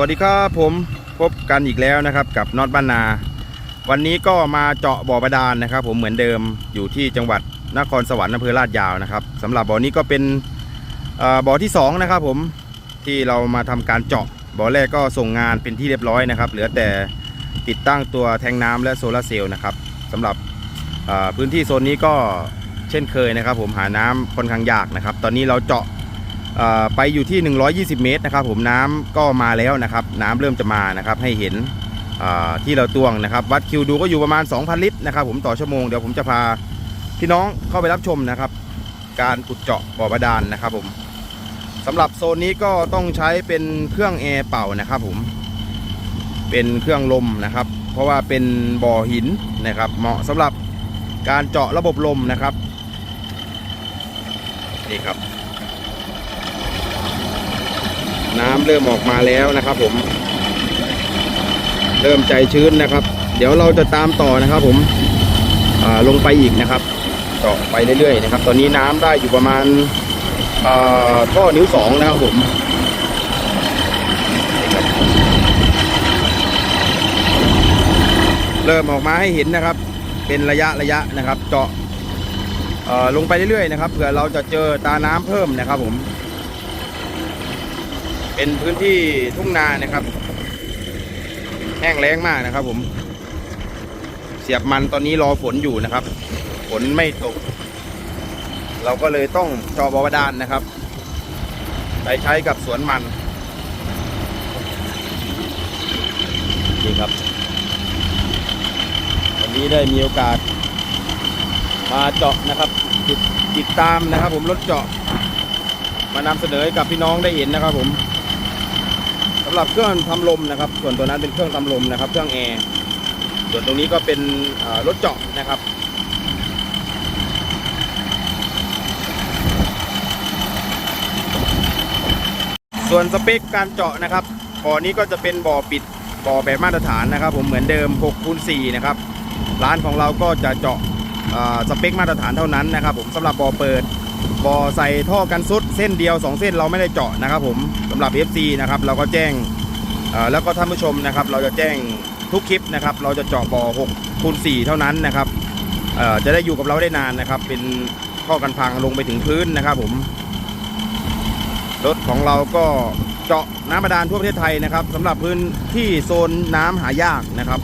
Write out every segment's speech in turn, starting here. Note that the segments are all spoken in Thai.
วัสดีครับผมพบกันอีกแล้วนะครับกับน็อตบ้านนา วันนี้ก็มาเจาะบ่อบาดาลนะครับ ผมเหมือนเดิมอยู่ที่จังหวัดนครสวรรค์อำเภอลาดยาวนะครับสำหรับบ่อนี้ก็เป็นบ่อที่สองนะครับผมที่เรามาทำการเจาะบ่อแรกก็ส่งงานเป็นที่เรียบร้อยนะครับ เหลือแต่ติดตั้งตัวแทงน้ำและโซลาร์เซลล์นะครับสำหรับพื้นที่โซนนี้ก็เช่นเคยนะครับ ผมหาน้ำค่อนข้างยากนะครับ ตอนนี้เราเจาะ ไปอยู่ที่ 120 เมตรนะครับผมน้ำก็มาแล้วนะครับ น้ำเริ่มจะมานะครับให้เห็นที่เราตวงนะครับ วัดคิวดูก็อยู่ประมาณ 2,000 ลิตรนะครับ ผมต่อชั่วโมงเดี๋ยวผมจะพาพี่น้องเข้าไปรับชมนะครับ การขุดเจาะบ่อบาดาลนะครับผมสำหรับโซนนี้ก็ต้องใช้เป็นเครื่องแอร์เป่านะครับ ผมเป็นเครื่องลมนะครับ เพราะว่าเป็นบ่อหินนะครับ เหมาะสำหรับการเจาะระบบลมนะครับนี่ครับ น้ำเริ่มออกมาแล้วนะครับผม เริ่มใจชื้นนะครับ เดี๋ยวเราจะตามต่อนะครับ ผมลงไปอีกนะครับเจาะไปเรื่อยๆนะครับ ตอนนี้น้ำได้อยู่ประมาณท่อนิ้วสองนะครับผมเริ่มออกมาให้เห็นนะครับ เป็นระยะระยะนะครับ เจาะลงไปเรื่อยๆนะครับเผื่อเราจะเจอตาน้ำเพิ่มนะครับผม เป็นพื้นที่ทุ่งนานะครับ แห้งแล้งมากนะครับ ผม เสียบมันตอนนี้รอฝนอยู่นะครับ ฝนไม่ตก เราก็เลยต้องจอบาวดานนะครับ ไปใช้กับสวนมันนี่ครับ วันนี้ได้มีโอกาส มาเจาะนะครับติดติดตามนะครับ ผมรถเจาะมานำเสนอให้กับพี่น้องได้เห็นนะครับผม สำหรับเครื่องทำลมนะครับ ส่วนตัวนั้นเป็นเครื่องทำลมนะครับ เครื่องแอร์ส่วนตรงนี้ก็เป็นรถเจาะนะครับส่วนสเปคการเจาะนะครับบ่อนี้ก็จะเป็นบ่อปิดบ่อแบบมาตรฐานนะครับ ผมเหมือนเดิม6คูณ4นะครับ ร้านของเราก็จะเจาะสเปคมาตรฐานเท่านั้นนะครับ ผมสำหรับบ่อเปิด บ่อใส่ท่อกันซุดเส้นเดียว 2 เส้นเราไม่ได้เจาะนะครับ ผมสำหรับ FC นะครับเราก็แจ้งแล้วก็ท่านผู้ชมนะครับ เราจะแจ้งทุกคลิปนะครับ เราจะเจาะบ่อ6คูณ4เท่านั้นนะครับจะได้อยู่กับเราได้นานนะครับ เป็นท่อกันพังลงไปถึงพื้นนะครับผมรถของเราก็เจาะน้ำบาดาลทั่วประเทศไทยนะครับสำหรับพื้นที่โซนน้ำหายากนะครับ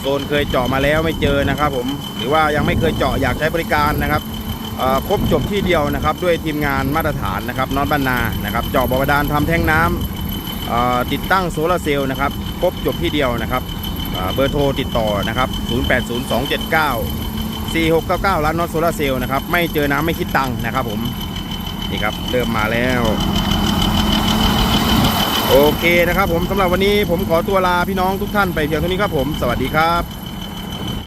โซนเคยเจาะมาแล้วไม่เจอนะครับ ผมหรือว่ายังไม่เคยเจาะอยากใช้บริการนะครับ ครบจบที่เดียวนะครับ ด้วยทีมงานมาตรฐานนะครับนอนบ้านานะครับเจาะบ่อบาดาลทำแท่งน้ำเอ่อติดตั้งโซลาร์เซลล์นะครับครบจบที่เดียวนะครับเบอร์โทรติดต่อนะครับ 080279 4699ร้านนอตโซลาร์เซลล์นะครับไม่เจอน้ำไม่คิดตังค์นะครับผมนี่ครับเริ่มมาแล้ว โอเคนะครับผมสำหรับวันนี้ผมขอตัวลาพี่น้องทุกท่านไปเพียงเท่านี้ครับผม สวัสดีครับ